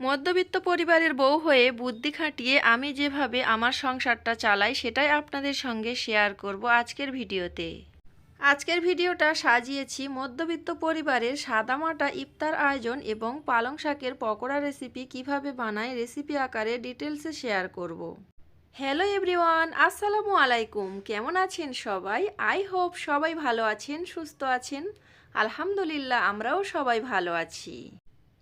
মধ্যবিত্ত পরিবারের বউ হয়ে বুদ্ধি খাটিয়ে আমি যেভাবে আমার সংসারটা চালাই, সেটাই আপনাদের সঙ্গে শেয়ার করব আজকের ভিডিওতে। আজকের ভিডিওটা সাজিয়েছি মধ্যবিত্ত পরিবারের সাদামাটা ইফতার আয়োজন এবং পালং শাকের পকোড়া রেসিপি কীভাবে বানায়, রেসিপি আকারে ডিটেলসে শেয়ার করব। হ্যালো এভরিওয়ান, আসসালামু আলাইকুম। কেমন আছেন সবাই? আই হোপ সবাই ভালো আছেন, সুস্থ আছেন। আলহামদুলিল্লাহ, আমরাও সবাই ভালো আছি।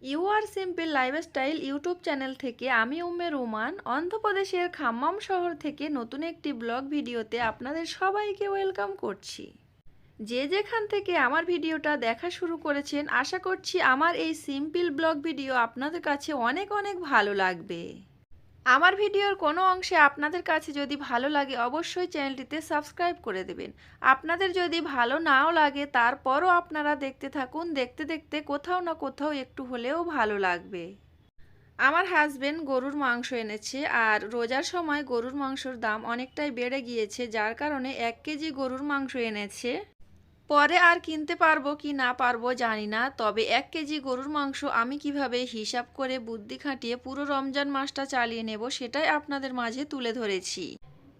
You are simple lifestyle YouTube channel থেকে আমি উম্মে রুমান, অন্ধ্রপ্রদেশের খাম্মাম শহর থেকে নতুন একটি ব্লগ ভিডিওতে আপনাদের সবাইকে ওয়েলকাম করছি। যে যেখান থেকে আমার ভিডিওটা দেখা শুরু করেছেন, আশা করছি আমার এই সিম্পল ব্লগ ভিডিও আপনাদের কাছে অনেক অনেক ভালো লাগবে। আমার ভিডিওর কোনো অংশে আপনাদের কাছে যদি ভালো লাগে, অবশ্যই চ্যানেলটিতে সাবস্ক্রাইব করে দেবেন। আপনাদের যদি ভালো নাও লাগে, তারপরও আপনারা দেখতে থাকুন, দেখতে দেখতে কোথাও না কোথাও একটু হলেও ভালো লাগবে। আমার হাজবেন্ড গরুর মাংস এনেছে, আর রোজার সময় গরুর মাংসর দাম অনেকটাই বেড়ে গিয়েছে, যার কারণে এক কেজি গরুর মাংস এনেছে। পরে আর কিনতে পারব কি না পারব জানি না, তবে এক কেজি গরুর মাংস আমি কীভাবে হিসাব করে বুদ্ধি খাটিয়ে পুরো রমজান মাসটা চালিয়ে নেব সেটাই আপনাদের মাঝে তুলে ধরেছি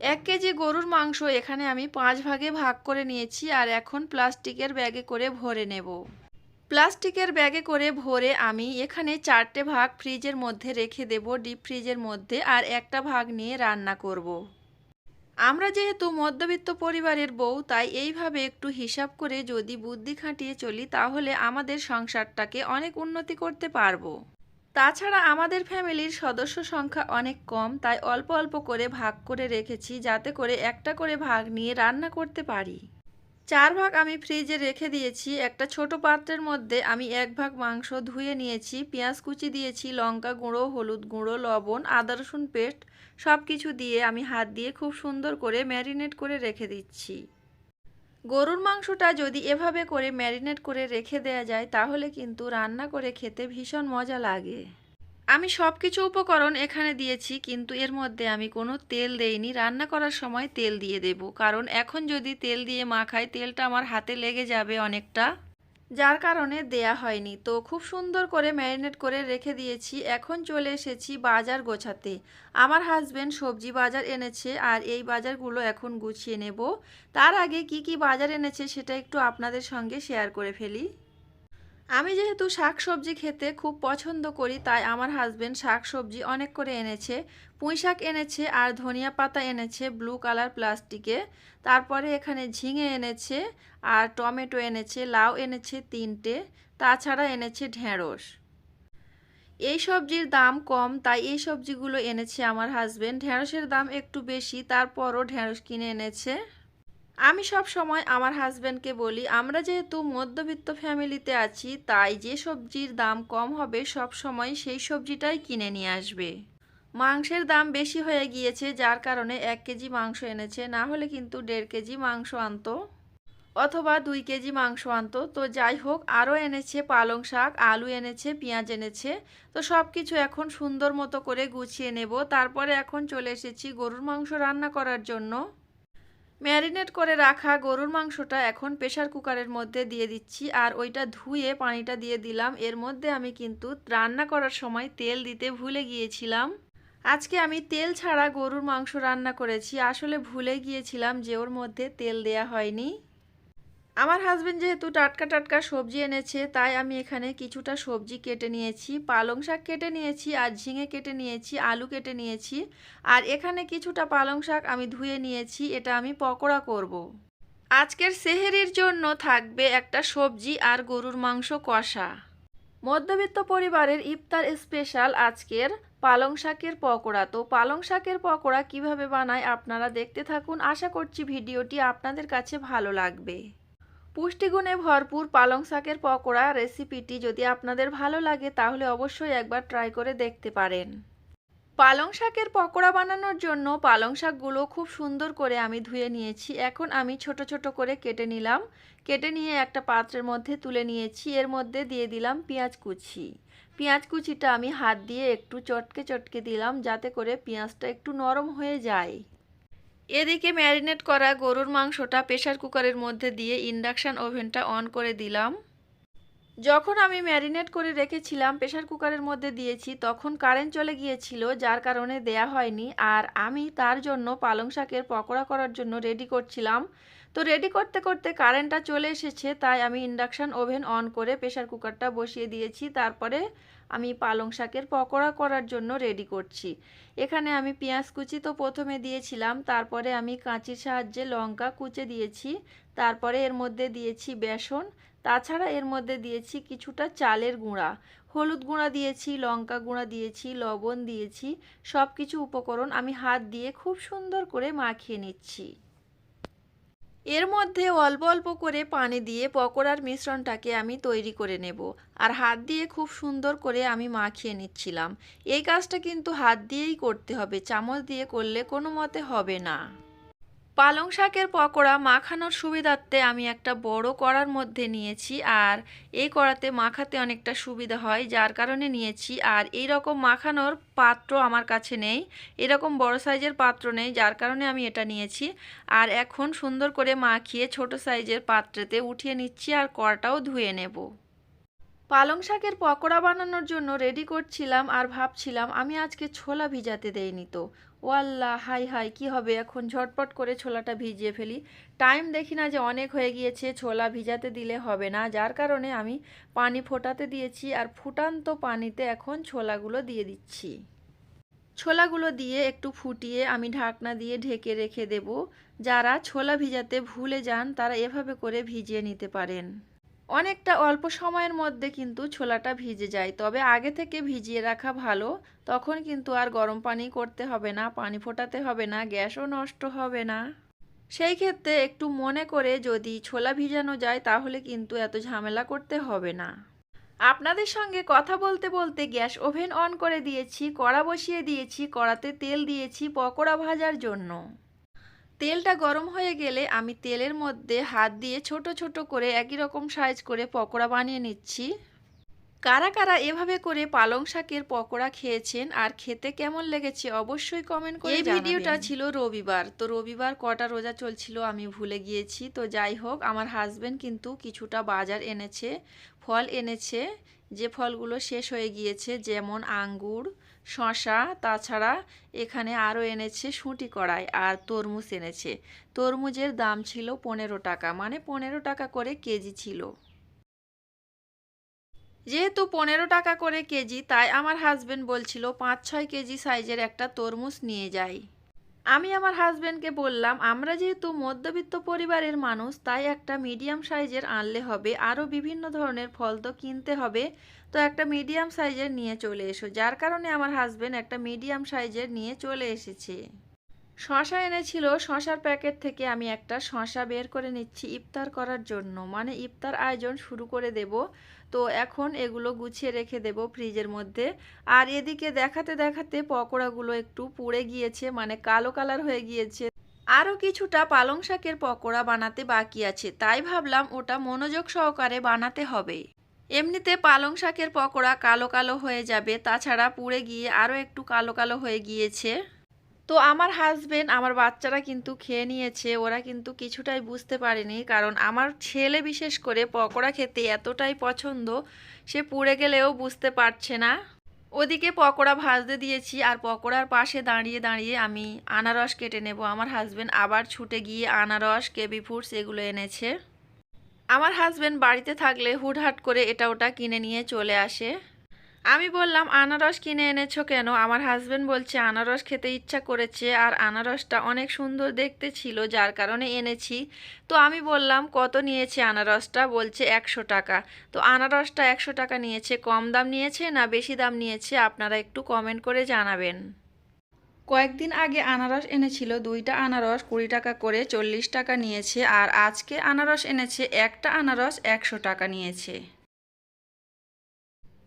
এক কেজি গরুর মাংস এখানে আমি পাঁচ ভাগে ভাগ করে নিয়েছি আর এখন প্লাস্টিকের ব্যাগে করে ভরে নেব প্লাস্টিকের ব্যাগে করে ভরে আমি এখানে চারটে ভাগ ফ্রিজের মধ্যে রেখে দেব, ডিপ ফ্রিজের মধ্যে, আর একটা ভাগ নিয়ে রান্না করব। আমরা যেহেতু মধ্যবিত্ত পরিবারের বউ, তাই এইভাবে একটু হিসাব করে যদি বুদ্ধি খাটিয়ে চলি, তাহলে আমাদের সংসারটাকে অনেক উন্নতি করতে পারব। তাছাড়া আমাদের ফ্যামিলির সদস্য সংখ্যা অনেক কম, তাই অল্প অল্প করে ভাগ করে রেখেছি, যাতে করে একটা করে ভাগ নিয়ে রান্না করতে পারি। চার ভাগ আমি ফ্রিজে রেখে দিয়েছি, একটা ছোট পাত্রের মধ্যে আমি এক ভাগ মাংস ধুয়ে নিয়েছি, পেঁয়াজ কুচি দিয়েছি, লঙ্কা গুঁড়ো, হলুদ গুঁড়ো, লবণ, আদা রসুন পেস্ট সব কিছু দিয়ে আমি হাত দিয়ে খুব সুন্দর করে ম্যারিনেট করে রেখে দিচ্ছি। গরুর মাংসটা যদি এভাবে করে ম্যারিনেট করে রেখে দেওয়া যায়, তাহলে কিন্তু রান্না করে খেতে ভীষণ মজা লাগে। আমি সব কিছু উপকরণ এখানে দিয়েছি, কিন্তু এর মধ্যে আমি কোনো তেল দেইনি। রান্না করার সময় তেল দিয়ে দেব, কারণ এখন যদি তেল দিয়ে মাখাই, তেলটা আমার হাতে লেগে যাবে অনেকটা। যার কারণে দেয়া হয়নি। তো খুব সুন্দর করে ম্যারিনেট করে রেখে দিয়েছি। এখন চলে এসেছি বাজার গোছাতে। আমার হাজব্যান্ড সবজি বাজার এনেছে আর এই বাজারগুলো এখন গুছিয়ে নেব। তার আগে কি কি বাজার এনেছে সেটা একটু আপনাদের সঙ্গে শেয়ার করে ফেলি। আমি যেহেতু শাক সবজি খেতে খুব পছন্দ করি, তাই আমার হাজবেন্ড শাক সবজি অনেক করে এনেছে। পুঁই শাক এনেছে আর ধনিয়া পাতা এনেছে ব্লু কালার প্লাস্টিকে তারপরে এখানে ঝিঙে এনেছে আর টমেটো এনেছে, লাউ এনেছে তিনটে, তাছাড়া এনেছে ঢেঁড়স। এই সবজির দাম কম, তাই এই সবজিগুলো এনেছে আমার হাজবেন্ড ঢেঁড়সের দাম একটু বেশি, তারপরও ঢেঁড়স কিনে এনেছে। আমি সব সময় আমার হাজব্যান্ডকে বলি, আমরা যেহেতু মধ্যবিত্ত ফ্যামিলিতে আছি, তাই যে সবজির দাম কম হবে, সব সময় সেই সবজিটাই কিনে নিয়ে আসবে। মাংসের দাম বেশি হয়ে গিয়েছে, যার কারণে এক কেজি মাংস এনেছে, না হলে কিন্তু দেড় কেজি মাংস আনতো, অথবা দুই কেজি মাংস আনতো। তো যাই হোক, আরও এনেছে পালং শাক, আলু এনেছে, পেঁয়াজ এনেছে। তো সব কিছু এখন সুন্দর মতো করে গুছিয়ে নেব। তারপরে এখন চলে এসেছি গরুর মাংস রান্না করার জন্য। ম্যারিনেট করে রাখা গরুর মাংসটা এখন প্রেশার কুকারের মধ্যে দিয়ে দিচ্ছি আর ওইটা ধুয়ে পানিটা দিয়ে দিলাম। এর মধ্যে আমি কিন্তু রান্না করার সময় তেল দিতে ভুলে গিয়েছিলাম। আজকে আমি তেল ছাড়া গরুর মাংস রান্না করেছি। আসলে ভুলে গিয়েছিলাম যে ওর মধ্যে তেল দেয়া হয়নি। আমার হাজব্যান্ড যেহেতু টাটকা টাটকা সবজি এনেছে, তাই আমি এখানে কিছুটা সবজি কেটে নিয়েছি। পালং শাক কেটে নিয়েছি, আর ঝিঙে কেটে নিয়েছি, আলু কেটে নিয়েছি। আর এখানে কিছুটা পালং শাক আমি ধুয়ে নিয়েছি, এটা আমি পকোড়া করব। আজকের সেহেরির জন্য থাকবে একটা সবজি আর গরুর মাংস কষা। মধ্যবিত্ত পরিবারের ইফতার স্পেশাল আজকের পালং শাকের পকোড়া। তো পালং শাকের পকোড়া কীভাবে বানায় আপনারা দেখতে থাকুন। আশা করছি ভিডিওটি আপনাদের কাছে ভালো লাগবে। পুষ্টিগুণে ভরপুর পালং শাকের পকোড়া রেসিপিটি যদি আপনাদের ভালো লাগে, তাহলে অবশ্যই একবার ট্রাই করে দেখতে পারেন। পালং শাকের পকোড়া বানানোর জন্য পালং শাকগুলো খুব সুন্দর করে আমি ধুয়ে নিয়েছি। এখন আমি ছোট ছোট করে কেটে নিলাম। কেটে নিয়ে একটা পাত্রের মধ্যে তুলে নিয়েছি। এর মধ্যে দিয়ে দিলাম পেঁয়াজ কুচি। পেঁয়াজ কুচিটা আমি হাত দিয়ে একটু চটকে চটকে দিলাম যাতে করে পেঁয়াজটা একটু নরম হয়ে যায়। এদিকে ম্যারিনেট করা গরুর মাংসটা প্রেশার কুকারের মধ্যে দিয়ে ইন্ডাকশান ওভেনটা অন করে দিলাম। যখন আমি ম্যারিনেট করে রেখেছিলাম প্রেশার কুকারের মধ্যে দিয়েছি, তখন কারেন্ট চলে গিয়েছিল, যার কারণে দেয়া হয়নি। আর আমি তার জন্য পালং শাকের পকোড়া করার জন্য রেডি করছিলাম। তো রেডি করতে করতে কারেন্টটা চলে এসেছে, তাই আমি ইন্ডাকশান ওভেন অন করে প্রেশার কুকারটা বসিয়ে দিয়েছি। তারপরে আমি পালং শাকের পকোড়া করার জন্য রেডি করছি। এখানে আমি পেঁয়াজ কুচি তো প্রথমে দিয়েছিলাম, তারপরে আমি কাঁচির সাহায্যে লঙ্কা কুচে দিয়েছি, তারপরে এর মধ্যে দিয়েছি বেসন, তাছাড়া এর মধ্যে দিয়েছি কিছুটা চালের গুঁড়া। হলুদ গুঁড়া দিয়েছি, লঙ্কা গুঁড়া দিয়েছি, লবণ দিয়েছি সব কিছু উপকরণ আমি হাত দিয়ে খুব সুন্দর করে মাখিয়ে নিচ্ছি। এর মধ্যে অল্প অল্প করে পানি দিয়ে পকোড়ার মিশ্রণটাকে আমি তৈরি করে নেব আর হাত দিয়ে খুব সুন্দর করে আমি মাখিয়ে নিচ্ছিলাম। এই কাজটা কিন্তু হাত দিয়েই করতে হবে, চামচ দিয়ে করলে কোনো মতে হবে না। পালং শাকের পকোড়া মাখানোর সুবিধার্থে আমি একটা বড় কড়ার মধ্যে নিয়েছি আর এই কড়াতে মাখাতে অনেকটা সুবিধা হয়, যার কারণে নিয়েছি। আর এই রকম মাখানোর পাত্র আমার কাছে নেই, এরকম বড় সাইজের পাত্র নেই, যার কারণে আমি এটা নিয়েছি। আর এখন সুন্দর করে মাখিয়ে ছোট সাইজের পাত্রেতে উঠিয়ে নিচ্ছি আর কড়াটাও ধুয়ে নেব। পালং শাকের পকোড়া বানানোর জন্য রেডি করছিলাম আর ভাবছিলাম, আমি আজকে ছোলা ভিজাতে দেইনি তো। ও আল্লাহ হাই হাই, কি হবে এখন? ঝটপট করে ছোলাটা ভিজিয়ে ফেলি। টাইম দেখি না যে অনেক হয়ে গিয়েছে, ছোলা ভিজাতে দিলে হবে না। যার কারণে আমি পানি ফোটাতে দিয়েছি আর ফুটান্ত পানিতে এখন ছোলাগুলো দিয়ে দিচ্ছি। ছোলাগুলো দিয়ে একটু ফুটিয়ে আমি ঢাকনা দিয়ে ঢেকে রেখে দেব। যারা ছোলা ভিজাতে ভুলে যান, তারা এভাবে করে ভিজিয়ে নিতে পারেন। অনেকটা অল্প সময়ের মধ্যে কিন্তু ছোলাটা ভিজে যায়। তবে আগে থেকে ভিজিয়ে রাখা ভালো, তখন কিন্তু আর গরম পানি করতে হবে না, পানি ফোটাতে হবে না, গ্যাসও নষ্ট হবে না। সেই ক্ষেত্রে একটু মনে করে যদি ছোলা ভিজানো যায়, তাহলে কিন্তু এত ঝামেলা করতে হবে না। আপনাদের সঙ্গে কথা বলতে বলতে গ্যাস ওভেন অন করে দিয়েছি, কড়া বসিয়ে দিয়েছি, কড়াতে তেল দিয়েছি, পকোড়া ভাজার জন্য। তেলটা গরম হয়ে গেলে আমি তেলের মধ্যে হাত দিয়ে ছোট ছোট করে একই রকম সাইজ করে পকোড়া বানিয়ে নিচ্ছি। কারা কারা এভাবে করে পালং শাকের পকোড়া খেয়েছেন আর খেতে কেমন লেগেছে অবশ্যই কমেন্ট করে এই ভিডিওটা ছিল রবিবার তো রবিবার কটা রোজা চলছিল আমি ভুলে গিয়েছি তো যাই হোক আমার হাজবেন্ড কিন্তু কিছুটা বাজার এনেছে ফল এনেছে যে ফলগুলো শেষ হয়ে গিয়েছে যেমন আঙ্গুর শশা তাছাড়া এখানে আরও এনেছে শুঁটি কড়াই আর তরমুজ এনেছে। তরমুজের দাম ছিল পনেরো টাকা মানে পনেরো টাকা করে কেজি ছিল। যেহেতু পনেরো টাকা করে কেজি, তাই আমার হাজবেন্ড বলছিল, পাঁচ ছয় কেজি সাইজের একটা তরমুজ নিয়ে যাই। আমি আমার হাজব্যান্ডকে বললাম, আমরা যেহেতু মধ্যবিত্ত পরিবারের মানুষ, তাই একটা মিডিয়াম সাইজের আনলে হবে। আরও বিভিন্ন ধরনের ফল তো কিনতে হবে। তো একটা মিডিয়াম সাইজের নিয়ে চলে এসো। যার কারণে আমার হাজব্যান্ড একটা মিডিয়াম সাইজের নিয়ে চলে এসেছে। শশা এনেছিল, শশার প্যাকেট থেকে আমি একটা শশা বের করে নিচ্ছি ইফতার করার জন্য। মানে ইফতার আয়োজন শুরু করে দেব। তো এখন এগুলো গুছিয়ে রেখে দেব ফ্রিজের মধ্যে। আর এদিকে দেখাতে দেখাতে পকোড়াগুলো একটু পুড়ে গিয়েছে মানে কালো কালার হয়ে গিয়েছে। আরও কিছুটা পালং শাকের পকোড়া বানাতে বাকি আছে। তাই ভাবলাম ওটা মনোযোগ সহকারে বানাতে হবে। এমনিতে পালং শাকের পকোড়া কালো কালো হয়ে যাবে, তাছাড়া পুড়ে গিয়ে আরও একটু কালো কালো হয়ে গিয়েছে। তো আমার হাজবেন্ড আমার বাচ্চারা কিন্তু খেয়ে নিয়েছে, ওরা কিন্তু কিছুটাই বুঝতে পারেনি। কারণ আমার ছেলে বিশেষ করে পকোড়া খেতে এতটাই পছন্দ, সে পুড়ে গেলেও বুঝতে পারছে না। ওদিকে পকোড়া ভাজতে দিয়েছি আর পকোড়ার পাশে দাঁড়িয়ে দাঁড়িয়ে আমি আনারস কেটে নেব। আমার হাজবেন্ড আবার ছুটে গিয়ে আনারস কেবি ফ্রুটস এগুলো এনেছে। আমার হাজবেন্ড বাড়িতে থাকলে হুটহাট করে এটা ওটা কিনে নিয়ে চলে আসে। আমি বললাম, আনারস কিনে এনেছো কেন? আমার হাজবেন্ড বলছে, আনারস খেতে ইচ্ছা করেছে আর আনারসটা অনেক সুন্দর দেখতে ছিল, যার কারণে এনেছি। তো আমি বললাম, কত নিয়েছে আনারসটা? বলছে, একশো টাকা। তো আনারসটা একশো টাকা নিয়েছে, কম দাম নিয়েছে না বেশি দাম নিয়েছে, আপনারা একটু কমেন্ট করে জানাবেন। কয়েকদিন আগে আনারস এনেছিল, দুইটা আনারস কুড়ি টাকা করে চল্লিশ টাকা নিয়েছে, আর আজকে আনারস এনেছে, একটা আনারস একশো টাকা নিয়েছে।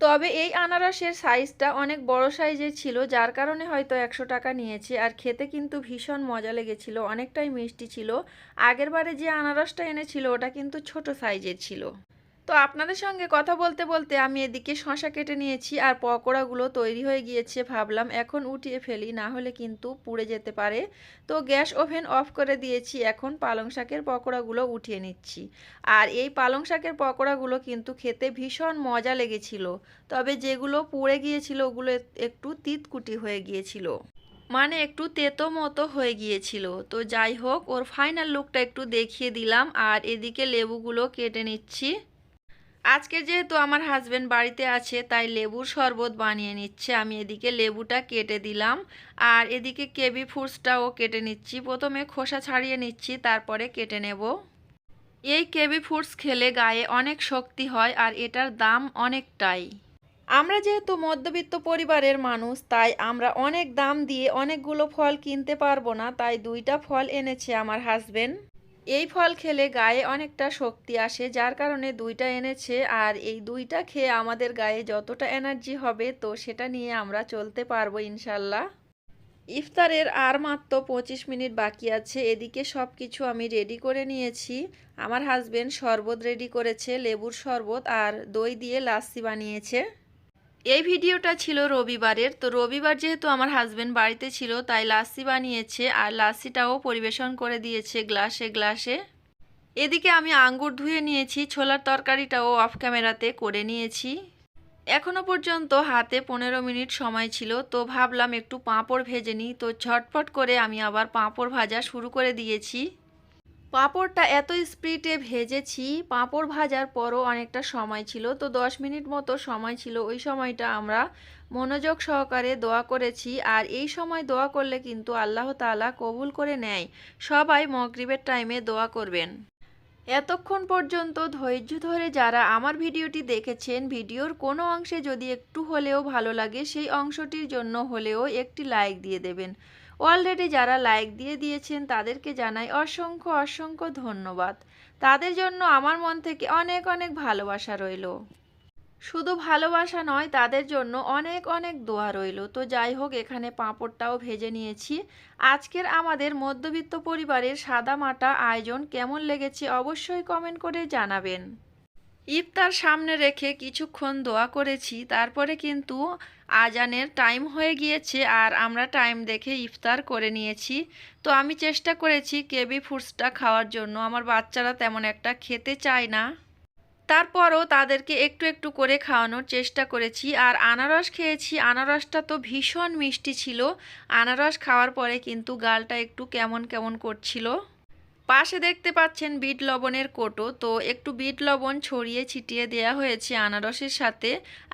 তবে এই আনারসের সাইজটা অনেক বড় সাইজের ছিল, যার কারণে হয়তো একশো টাকা নিয়েছি। আর খেতে কিন্তু ভীষণ মজা লেগেছিল, অনেকটাই মিষ্টি ছিল। আগের বারে যে আনারসটা এনেছিল, ওটা কিন্তু ছোট সাইজের ছিল। তো আপনাদের সঙ্গে কথা বলতে বলতে আমি এদিকে শশা কেটে নিয়েছি আর পকোড়াগুলো তৈরি হয়ে গিয়েছে ভাবলাম এখন উঠিয়ে ফেলি, না হলে কিন্তু পুড়ে যেতে পারে। তো গ্যাস ওভেন অফ করে দিয়েছি, এখন পালং শাকের পকোড়াগুলো উঠিয়ে নিচ্ছি। আর এই পালং শাকের পকোড়াগুলো কিন্তু খেতে ভীষণ মজা লেগেছিল, তবে যেগুলো পুড়ে গিয়েছিল ওগুলো একটু তিতকুটি হয়ে গিয়েছিল। মানে একটু তেতো মতো হয়ে গিয়েছিল। তো যাই হোক, ওর ফাইনাল লুকটা একটু দেখিয়ে দিলাম। আর এদিকে লেবুগুলো কেটে নিচ্ছি। আজকে যেহেতু আমার হাজবেন্ড বাড়িতে আছে, তাই লেবুর শরবত বানিয়ে নিচ্ছে। আমি এদিকে লেবুটা কেটে দিলাম, আর এদিকে কেবি ফ্রুটসটাও কেটে নিচ্ছি। প্রথমে খোসা ছাড়িয়ে নিচ্ছি, তারপরে কেটে নেব। এই কেবি ফ্রুটস খেলে গায়ে অনেক শক্তি হয়, আর এটার দাম অনেকটাই। আমরা যেহেতু মধ্যবিত্ত পরিবারের মানুষ, তাই আমরা অনেক দাম দিয়ে অনেকগুলো ফল কিনতে পারব না, তাই দুইটা ফল এনেছে আমার হাজবেন্ড এই ফল খেলে গায়ে অনেকটা শক্তি আসে, যার কারণে দুইটা এনেছে আর এই দুইটা খেয়ে আমাদের গায়ে যতটা এনার্জি হবে তো সেটা নিয়ে আমরা চলতে পারব ইনশাল্লাহ। ইফতারের আর মাত্র পঁচিশ মিনিট বাকি আছে, এদিকে সব কিছু আমি রেডি করে নিয়েছি। আমার হাজবেন্ড শরবত রেডি করেছে, লেবুর শরবত আর দই দিয়ে লাস্সি বানিয়েছে। এই ভিডিওটা ছিল রবিবারের। তো রবিবার যেহেতু আমার হাজবেন্ড বাড়িতে ছিল, তাই লাস্সি বানিয়েছে আর লাস্সিটাও পরিবেশন করে দিয়েছে গ্লাসে গ্লাসে। এদিকে আমি আঙ্গুর ধুয়ে নিয়েছি, ছোলার তরকারিটাও অফ ক্যামেরাতে করে নিয়েছি। এখনও পর্যন্ত হাতে পনেরো মিনিট সময় ছিল, তো ভাবলাম একটু পাঁপড় ভেজে নিই। তো ঝটপট করে আমি আবার পাঁপড় ভাজা শুরু করে দিয়েছি। পাঁপড়টা এত স্পিডে ভেজেছি, পাঁপড় ভাজার পরও অনেকটা সময় ছিল। তো দশ মিনিট মতো সময় ছিল। ওই সময়টা আমরা মনোযোগ সহকারে দোয়া করেছি। আর এই সময় দোয়া করলে কিন্তু আল্লাহ তাআলা কবুল করে নেয়। সবাই মগরিবের টাইমে দোয়া করবেন। এতক্ষণ পর্যন্ত ধৈর্য ধরে যারা আমার ভিডিওটি দেখেছেন, ভিডিওর কোনো অংশে যদি একটু হলেও ভালো লাগে, সেই অংশটির জন্য হলেও একটি লাইক দিয়ে দেবেন। অলরেডি যারা লাইক দিয়ে দিয়েছেন, তাদেরকে জানাই অসংখ্য অসংখ্য ধন্যবাদ। তাদের জন্য আমার মন থেকে অনেক অনেক ভালোবাসা রইল। শুধু ভালোবাসা নয়, তাদের জন্য অনেক অনেক দোয়া রইল। তো যাই হোক, এখানে পাঁপড়টাও ভেজে নিয়েছি। আজকের আমাদের মধ্যবিত্ত পরিবারের সাদামাটা আয়োজন কেমন লেগেছে অবশ্যই কমেন্ট করে জানাবেন। ইফতার সামনে রেখে কিছুক্ষণ দোয়া করেছি, তারপরে কিন্তু আজানের টাইম হয়ে গিয়েছে আর আমরা টাইম দেখে ইফতার করে নিয়েছি। তো আমি চেষ্টা করেছি কেবি ফুডসটা খাওয়ার জন্য। আমার বাচ্চারা তেমন একটা খেতে চায় না। তারপরও তাদেরকে একটু একটু করে খাওয়ানোর চেষ্টা করেছি আর আনারস খেয়েছি। আনারসটা তো ভীষণ মিষ্টি ছিল। আনারস খাওয়ার পরে কিন্তু গালটা একটু কেমন কেমন করছিল। পাশে দেখতে পাচ্ছেন বিট লবণের কোটো। তো একটু বিট লবণ ছড়িয়ে ছিটিয়ে দেয়া হয়েছে আনারসের সাথে।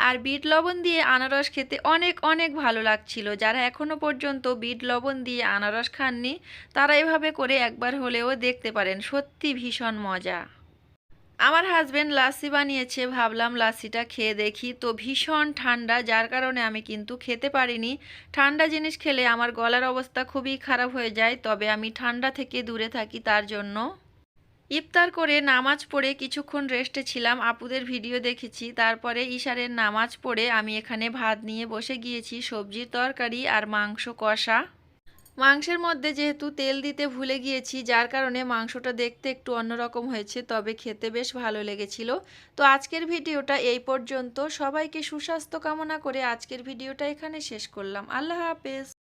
আর বিট লবণ দিয়ে আনারস খেতে অনেক অনেক ভালো লাগছিল। যারা এখনও পর্যন্ত বিট লবণ দিয়ে আনারস খাননি, তারা এভাবে করে একবার হলেও দেখতে পারেন। সত্যি ভীষণ মজা। আমার হাজবেন্ড লাসি বানিয়েছে, ভাবলাম লাসিটা খেয়ে দেখি। তো ভীষণ ঠান্ডা, যার কারণে আমি কিন্তু খেতে পারিনি। ঠান্ডা জিনিস খেলে আমার গলার অবস্থা খুবই খারাপ হয়ে যায়, তবে আমি ঠান্ডা থেকে দূরে থাকি তার জন্য। ইফতার করে নামাজ পড়ে কিছুক্ষণ রেস্টে ছিলাম, আপুদের ভিডিও দেখেছি। তারপরে ইশারের নামাজ পড়ে আমি এখানে ভাত নিয়ে বসে গিয়েছি, সবজির তরকারি আর মাংস কষা। মাংসের মধ্যে যেহেতু তেল দিতে ভুলে গিয়েছি, যার কারণে মাংসটা দেখতে একটু অন্যরকম হয়েছে, তবে খেতে বেশ ভালো লেগেছিল। তো আজকের ভিডিওটা এই পর্যন্ত। সবাইকে সুস্বাস্থ্য কামনা করে আজকের ভিডিওটা এখানে শেষ করলাম। আল্লাহ হাফেজ।